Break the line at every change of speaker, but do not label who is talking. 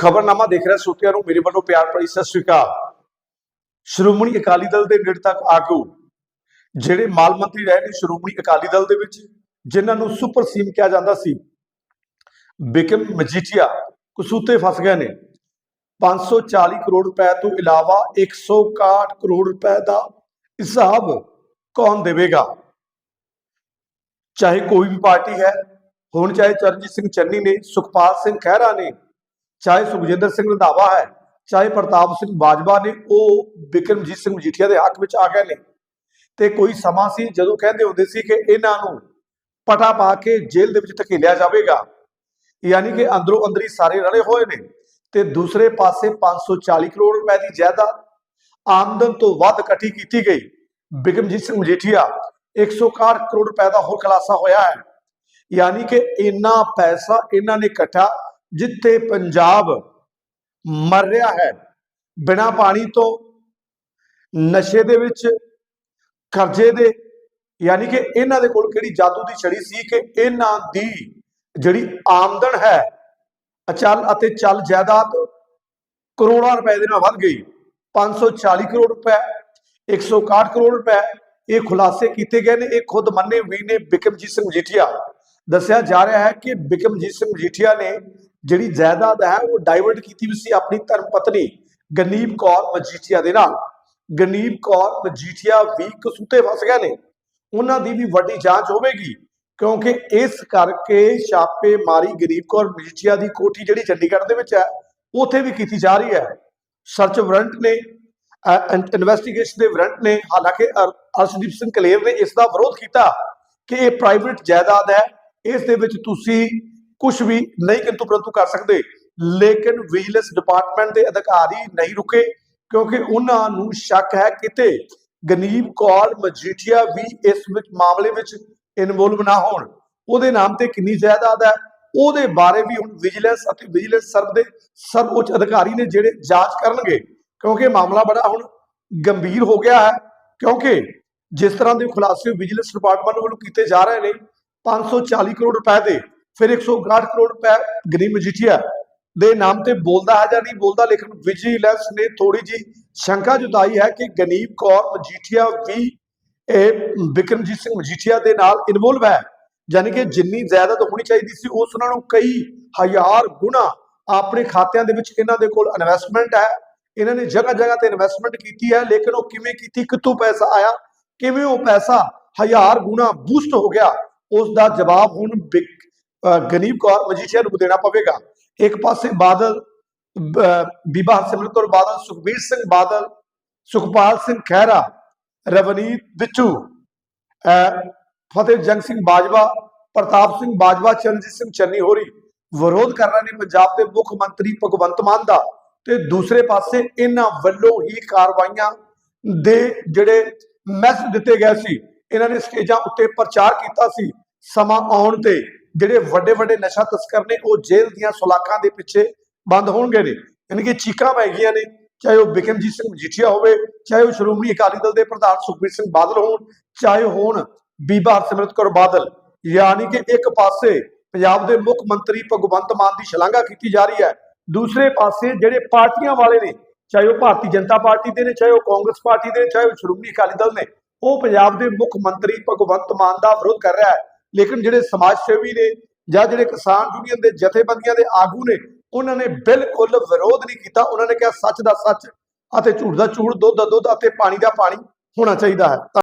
ਖਬਰਨਾਮਾ ਦੇਖ ਰਹੇ ਸੋਤਿਆਂ ਨੂੰ, ਮੇਰੇ ਵੱਲੋਂ ਪਿਆਰ ਭਰੀ ਸਤਿ ਸ੍ਰੀ ਅਕਾਲ। ਸ਼੍ਰੋਮਣੀ ਅਕਾਲੀ ਦਲ ਦੇ ਨੇੜੇ ਆਗੂ ਜਿਹੜੇ ਮਾਲ ਮੰਤਰੀ ਰਹੇ ਨੇ ਸ਼੍ਰੋਮਣੀ ਅਕਾਲੀ ਦਲ ਦੇ ਵਿੱਚ, ਜਿਨ੍ਹਾਂ ਨੂੰ ਸੁਪਰ ਸੀਮ ਕਿਹਾ ਜਾਂਦਾ ਸੀ, ਬਿਕਮ ਮਜੀਠੀਆ ਕਸੂਤੇ ਫਸ ਗਏ ਨੇ। 540 ਕਰੋੜ ਰੁਪਏ ਤੋਂ ਇਲਾਵਾ 161 ਕਰੋੜ ਰੁਪਏ ਦਾ ਹਿਸਾਬ ਕੌਣ ਦੇਵੇਗਾ? ਚਾਹੇ ਕੋਈ ਵੀ ਪਾਰਟੀ ਹੈ, ਹੁਣ ਚਾਹੇ ਚਰਨਜੀਤ ਸਿੰਘ ਚੰਨੀ ਨੇ, ਸੁਖਪਾਲ ਸਿੰਘ ਖਹਿਰਾ ਨੇ ਚਾਹੇ ਸੁਖਜਿੰਦਰ ਸਿੰਘ ਰੰਧਾਵਾ ਹੈ, ਚਾਹੇ ਪ੍ਰਤਾਪ ਸਿੰਘ ਬਾਜਵਾ ਨੇ, ਉਹ ਬਿਕਰਮਜੀਤ ਸਿੰਘ ਮਜੀਠੀਆ ਦੇ ਹੱਕ ਵਿੱਚ ਆ ਗਏ ਨੇ। ਤੇ ਕੋਈ ਸਮਾਂ ਸੀ ਜਦੋਂ ਕਹਿੰਦੇ ਹੁੰਦੇ ਸੀ ਕਿ ਇਹਨਾਂ ਨੂੰ ਪਟਾ ਪਾ ਕੇ ਜੇਲ੍ਹ ਦੇ ਵਿੱਚ ਧਕੇਲਿਆ ਜਾਵੇਗਾ। ਯਾਨੀ ਕਿ ਅੰਦਰੋਂ ਅੰਦਰੀ ਸਾਰੇ ਰਲੇ ਹੋਏ ਨੇ ਤੇ ਦੂਸਰੇ ਪਾਸੇ 540 ਕਰੋੜ ਰੁਪਏ ਦੀ ਜਾਇਦਾਦ ਆਮਦਨ ਤੋਂ ਵੱਧ ਇਕੱਠੀ ਕੀਤੀ ਗਈ। ਬਿਕਰਮਜੀਤ ਸਿੰਘ ਮਜੀਠੀਆ 161 ਕਰੋੜ ਰੁਪਏ ਦਾ ਹੋਰ ਖੁਲਾਸਾ ਹੋਇਆ ਹੈ। ਯਾਨੀ ਕਿ ਇੰਨਾ ਪੈਸਾ ਇਹਨਾਂ ਨੇ ਇਕੱਠਾ ਜਿੱਥੇ ਪੰਜਾਬ ਮਰ ਰਿਹਾ ਹੈ, ਬਿਨਾ ਪਾਣੀ ਤੋਂ, ਨਸ਼ੇ ਦੇ ਵਿੱਚ, ਕਰਜ਼ੇ ਦੇ, ਯਾਨੀ ਕਿ ਇਹਨਾਂ ਦੇ ਕੋਲ ਕਿਹੜੀ ਜਾਦੂ ਦੀ ਛੜੀ ਸੀ ਕਿ ਇਹਨਾਂ ਦੀ ਜਿਹੜੀ ਆਮਦਨ ਹੈ, ਅਚਲ ਅਤੇ ਚੱਲ ਜਾਇਦਾਦ ਕਰੋੜਾਂ ਰੁਪਏ ਦੇ ਨਾਲ ਵੱਧ ਗਈ। 540 ਕਰੋੜ ਰੁਪਏ 161 ਕਰੋੜ ਰੁਪਏ ਇਹ ਖੁਲਾਸੇ ਕੀਤੇ ਗਏ ਨੇ। ਇਹ ਖੁਦ ਮੰਨੇ ਵੀ ਨੇ ਬਿਕਮਜੀਤ ਸਿੰਘ ਮਜੀਠੀਆ। ਦੱਸਿਆ ਜਾ ਰਿਹਾ ਹੈ ਕਿ ਬਿਕਮਜੀਤ ਸਿੰਘ ਮਜੀਠੀਆ ਨੇ ਜਿਹੜੀ ਜਾਇਦਾਦ ਹੈ ਉਹ ਡਾਈਵਰਟ ਕੀਤੀ ਵੀ ਸੀ ਆਪਣੀ ਧਰਮ ਪਤਨੀ ਗਨੀਬ ਕੌਰ ਮਜੀਠੀਆ ਦੇ ਨਾਲ। ਗਨੀਬ ਕੌਰ ਮਜੀਠੀਆ ਵੀ ਕਸੂਤੇ ਫਸ ਗਏ ਨੇ। ਉਹਨਾਂ ਦੀ ਵੀ ਵੱਡੀ ਜਾਂਚ ਹੋਵੇਗੀ, ਕਿਉਂਕਿ ਇਸ ਕਰਕੇ ਛਾਪੇ ਮਾਰੀ ਗਰੀਬ ਕੌਰ ਮਜੀਠੀਆ ਦੀ ਕੋਠੀ ਜਿਹੜੀ ਚੰਡੀਗੜ੍ਹ ਦੇ ਵਿੱਚ ਹੈ, ਉੱਥੇ ਵੀ ਕੀਤੀ ਜਾ ਰਹੀ ਹੈ। ਸਰਚ ਵਾਰੰਟ ਨੇ ਇਨਵੈਸਟੀਗੇਸ਼ਨ ਦੇ ਵਾਰੰਟ ਨੇ, ਹਾਲਾਂਕਿ ਅਰਸ਼ਦੀਪ ਸਿੰਘ ਕਲੇਰ ਨੇ ਇਸ ਦਾ ਵਿਰੋਧ ਕੀਤਾ ਕਿ ਇਹ ਪ੍ਰਾਈਵੇਟ ਜਾਇਦਾਦ ਹੈ। ਇਸ ਦੇ ਵਿੱਚ ਤੁਸੀਂ ਕੁਝ ਵੀ ਨਹੀਂ ਕਿੰਤੂ ਪਰੰਤੂ ਕਰ ਸਕਦੇ। ਲੇਕਿਨ ਵਿਜੀਲੈਂਸ ਡਿਪਾਰਟਮੈਂਟ ਦੇ ਅਧਿਕਾਰੀ ਨਹੀਂ ਰੁਕੇ, ਕਿਉਂਕਿ ਉਹਨਾਂ ਨੂੰ ਸ਼ੱਕ ਹੈ ਕਿਤੇ ਗਨੀਬ ਕੌਰ ਮਜੀਠੀਆ ਵੀ ਇਸ ਵਿੱਚ ਮਾਮਲੇ ਵਿੱਚ ਇਨਵੋਲਵ ਨਾ ਹੋਣ। ਉਹਦੇ ਨਾਮ ਤੇ ਕਿੰਨੀ ਜਾਇਦਾਦ ਹੈ, ਉਹਦੇ ਬਾਰੇ ਵੀ ਹੁਣ ਵਿਜੀਲੈਂਸ ਅਤੇ ਵਿਜੀਲੈਂਸ ਸਰਵ ਦੇ ਸਰਵਉੱਚ ਅਧਿਕਾਰੀ ਨੇ ਜਿਹੜੇ ਜਾਂਚ ਕਰਨਗੇ, ਕਿਉਂਕਿ ਮਾਮਲਾ ਬੜਾ ਹੁਣ ਗੰਭੀਰ ਹੋ ਗਿਆ ਹੈ, ਕਿਉਂਕਿ ਜਿਸ ਤਰ੍ਹਾਂ ਦੇ ਖੁਲਾਸੇ ਵਿਜੀਲੈਂਸ ਡਿਪਾਰਟਮੈਂਟ ਵੱਲੋਂ ਕੀਤੇ ਜਾ ਰਹੇ ਨੇ 540 ਕਰੋੜ ਰੁਪਏ ਦੇ ਫਿਰ 161 ਕਰੋੜ ਰੁਪਏ ਗਨੀਮ ਮਜੀਠੀਆ ਦੇ ਨਾਮ ਤੇ ਬੋਲਦਾ ਹੈ ਜਾਂ ਨਹੀਂ ਬੋਲਦਾ, ਲੇਕਿਨ ਵਿਜੀਲੈਂਸ ਨੇ ਥੋੜੀ ਜੀ ਸ਼ੰਕਾ ਜਤਾਈ ਹੈ ਕਿ ਗਨੀਬ ਕੌਰ ਮਜੀਠੀਆ ਵੀ ਇਹ ਬਿਕਰਮਜੀਤ ਸਿੰਘ ਮਜੀਠੀਆ ਦੇ ਨਾਲ ਇਨਵੋਲਵ ਹੈ। ਯਾਨੀ ਕਿ ਜਿੰਨੀ ਜਾਇਦਾਦ ਹੋਣੀ ਚਾਹੀਦੀ ਸੀ, ਉਸ ਉਹਨਾਂ ਨੂੰ ਕਈ ਹਜ਼ਾਰ ਗੁਣਾ ਆਪਣੇ ਖਾਤਿਆਂ ਦੇ ਵਿੱਚ ਇਹਨਾਂ ਦੇ ਕੋਲ ਇਨਵੈਸਟਮੈਂਟ ਹੈ। ਇਹਨਾਂ ਨੇ ਜਗ੍ਹਾ ਜਗ੍ਹਾ ਤੇ ਇਨਵੈਸਟਮੈਂਟ ਕੀਤੀ ਹੈ, ਲੇਕਿਨ ਉਹ ਕਿਵੇਂ ਕੀਤੀ, ਕਿੱਥੋਂ ਪੈਸਾ ਆਇਆ, ਕਿਵੇਂ ਉਹ ਪੈਸਾ ਹਜ਼ਾਰ ਗੁਣਾ ਬੂਸਟ ਹੋ ਗਿਆ ਉਸ ਦਾ ਜਵਾਬ ਹੁਣ ਗਨੀਬ ਕੌਰ ਮਜੀਠੀਆ ਨੂੰ ਦੇਣਾ ਪਵੇਗਾ। ਇੱਕ ਪਾਸੇ ਬਾਦਲ ਬੀਬਾ ਹਰਸਿਮਰਤ ਕੌਰ ਬਾਦਲ, ਸੁਖਬੀਰ ਸਿੰਘ ਬਾਦਲ, ਸੁਖਪਾਲ ਸਿੰਘ ਖਹਿਰਾ, ਰਵਨੀਤ ਬਿੱਟੂ ਫਤਿਹ ਜੰਗ ਸਿੰਘ ਬਾਜਵਾ, ਪ੍ਰਤਾਪ ਸਿੰਘ ਬਾਜਵਾ, ਚਰਨਜੀਤ ਸਿੰਘ ਚੰਨੀ ਹੋਰੀ ਵਿਰੋਧ ਕਰ ਰਹੇ ਨੇ ਪੰਜਾਬ ਦੇ ਮੁੱਖ ਮੰਤਰੀ ਭਗਵੰਤ ਮਾਨ ਦਾ ਤੇ ਦੂਸਰੇ ਪਾਸੇ ਇਹਨਾਂ ਵੱਲੋਂ ਹੀ ਕਾਰਵਾਈਆਂ ਦੇ ਜਿਹੜੇ ਮੈਸੇਜ ਦਿੱਤੇ ਗਏ ਸੀ, ਇਹਨਾਂ ਨੇ ਸਟੇਜਾਂ ਉੱਤੇ ਪ੍ਰਚਾਰ ਕੀਤਾ ਸੀ ਸਮਾਂ ਆਉਣ ਤੇ। ਜਿਹੜੇ ਵੱਡੇ ਵੱਡੇ ਨਸ਼ਾ ਤਸਕਰ ਨੇ, ਉਹ ਜੇਲ੍ਹ ਦੀਆਂ ਸੁਲਾਖਾਂ ਦੇ ਪਿੱਛੇ ਬੰਦ ਹੋਣਗੇ ਨੇ। ਯਾਨੀ ਕਿ ਚੀਕਾਂ ਪੈ ਗਈਆਂ ਨੇ, ਚਾਹੇ ਉਹ ਬਿਕਮਜੀਤ ਸਿੰਘ ਮਜੀਠੀਆ ਹੋਵੇ, ਚਾਹੇ ਉਹ ਸ਼੍ਰੋਮਣੀ ਅਕਾਲੀ ਦਲ ਦੇ ਪ੍ਰਧਾਨ ਸੁਖਬੀਰ ਸਿੰਘ ਬਾਦਲ ਹੋਣ, ਚਾਹੇ ਹੋਣ ਬੀਬਾ ਹਰਸਿਮਰਤ ਕੌਰ ਬਾਦਲ। ਯਾਨੀ ਕਿ ਇੱਕ ਪਾਸੇ ਪੰਜਾਬ ਦੇ ਮੁੱਖ ਮੰਤਰੀ ਭਗਵੰਤ ਮਾਨ ਦੀ ਸ਼ਲਾਘਾ ਕੀਤੀ ਜਾ ਰਹੀ ਹੈ, ਦੂਸਰੇ ਪਾਸੇ ਜਿਹੜੇ ਪਾਰਟੀਆਂ ਵਾਲੇ ਨੇ, ਚਾਹੇ ਉਹ ਭਾਰਤੀ ਜਨਤਾ ਪਾਰਟੀ ਦੇ ਨੇ, ਚਾਹੇ ਉਹ ਕਾਂਗਰਸ ਪਾਰਟੀ ਦੇ ਚਾਹੇ ਉਹ ਸ਼੍ਰੋਮਣੀ ਅਕਾਲੀ ਦਲ ਨੇ, ਉਹ ਪੰਜਾਬ ਦੇ ਮੁੱਖ ਮੰਤਰੀ ਭਗਵੰਤ ਮਾਨ ਦਾ ਵਿਰੋਧ ਕਰ ਰਿਹਾ ਹੈ। ਲੇਕਿਨ ਜਿਹੜੇ ਸਮਾਜ ਸੇਵੀ ਨੇ ਜਾਂ ਜਿਹੜੇ ਕਿਸਾਨ ਯੂਨੀਅਨ ਦੇ ਜਥੇਬੰਦੀਆਂ ਦੇ ਆਗੂ ਨੇ, ਉਹਨਾਂ ਨੇ ਬਿਲਕੁਲ ਵਿਰੋਧ ਨਹੀਂ ਕੀਤਾ। ਉਹਨਾਂ ਨੇ ਕਿਹਾ ਸੱਚ ਦਾ ਸੱਚ ਅਤੇ ਝੂਠ ਦਾ ਝੂਠ, ਦੁੱਧ ਦਾ ਦੁੱਧ ਅਤੇ ਪਾਣੀ ਦਾ ਪਾਣੀ ਹੋਣਾ ਚਾਹੀਦਾ ਹੈ।